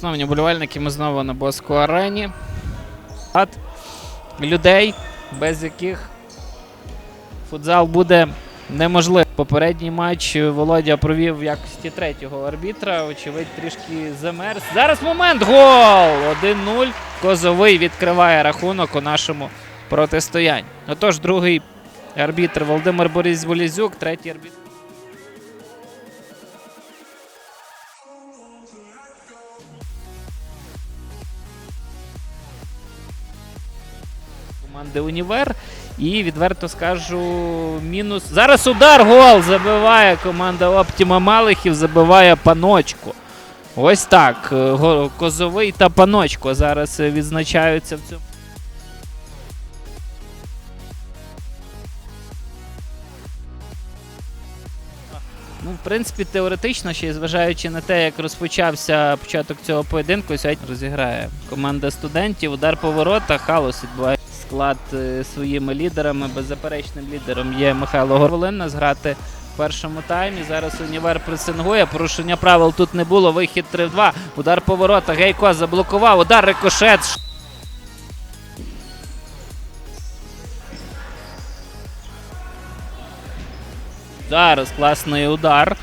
Шановні болівальники, ми знову на Боску арені. Ад людей, без яких футзал буде неможливий. Попередній матч Володя провів в якості третього арбітра. Очевидь, трішки замерз. Зараз момент. Гол! 1-0. Козовий відкриває рахунок у нашому протистоянні. Отож, другий арбітр Володимир Борис Волізюк, третій арбітр. Команди Універ. І відверто скажу, мінус. Зараз удар, гол забиває команда Оптіма Малихів, забиває паночку. Ось так. е, Козовий та паночко зараз е, відзначаються в цьому. Ну, в принципі, теоретично, ще зважаючи на те, як розпочався початок цього поєдинку, сьогодні розіграє команда студентів. Удар по воротах, халос відбуває склад е, своїми лідерами. Беззаперечним лідером є Михайло Горволинна зграти в першому таймі. Зараз універ пресингує. Порушення правил тут не було. Вихід 3-2. Удар по воротах. Гейко заблокував. Удар рикошет. Зараз класний удар.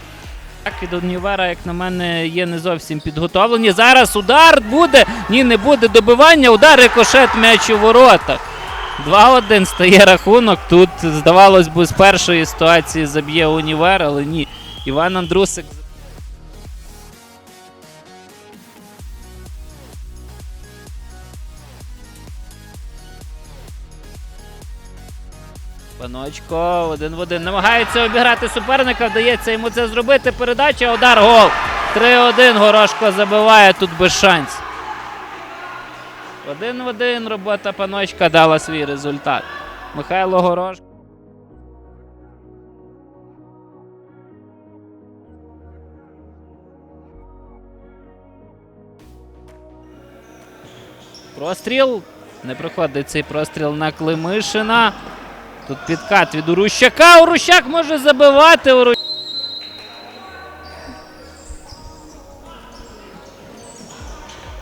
Так, від Універа, як на мене, є не зовсім підготовлені. Зараз удар буде. Ні, не буде добивання. Удар рикошет м'яч у воротах. 2-1 стає рахунок. Тут, здавалось би, з першої ситуації заб'є Універ, але ні. Іван Андрусик. Паночко один в один намагається обіграти суперника, вдається йому це зробити. Передача, удар, гол. 3-1. Горошко забиває тут без шансів. Один в один робота паночка дала свій результат. Михайло Горошко. Простріл. Не проходить цей простріл на Климишина. Тут підкат від Урущака. Урущак може забивати. Уру...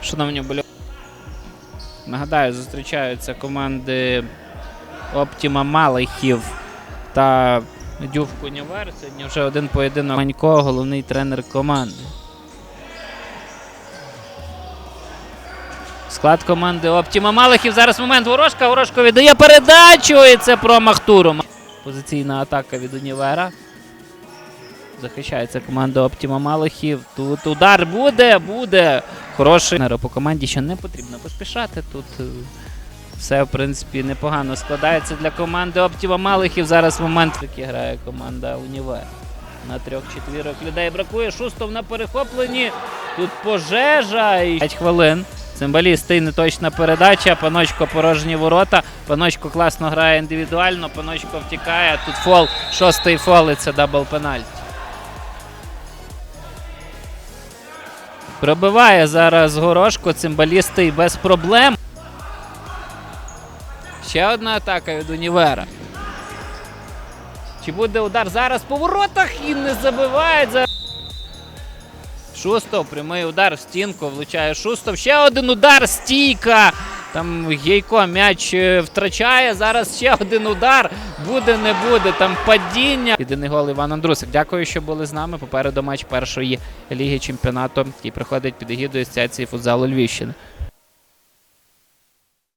Шановні болі... Нагадаю, зустрічаються команди Оптіма Малихів та Дювк Універ. Сьогодні вже один поєдинок. Манько, головний тренер команди. Склад команди Оптіма Малихів. Зараз момент ворожка. Ворожко віддає передачу. І це промах туру. Позиційна атака від Універа. Захищається команда Оптіма Малихів. Тут удар буде, буде. Хороший. По команді ще не потрібно поспішати. Тут е, все, в принципі, непогано складається для команди Оптіма Малихів. Зараз момент, який грає команда Універ. На трьох-четвірок людей бракує. Шустов на перехопленні. Тут пожежа. І 5 хвилин. Цимбаліст і неточна передача. Паночко порожні ворота. Паночко класно грає індивідуально. Паночко втікає. Тут фол. Шостий фол і це дабл пенальті. Пробиває зараз горошко. Цимбалісти без проблем. Ще одна атака від Універа. Чи буде удар зараз по воротах і не забивають. за- Шустов, прямий удар в стінку, влучає Шустов. Ще один удар, стійка. Там Гейко м'яч е, втрачає. Зараз ще один удар. Буде, не буде. Там падіння. Єдиний гол Іван Андрусик. Дякую, що були з нами. Попереду матч першої ліги чемпіонату, який проходить під егідою Асоціації футзалу Львівщини.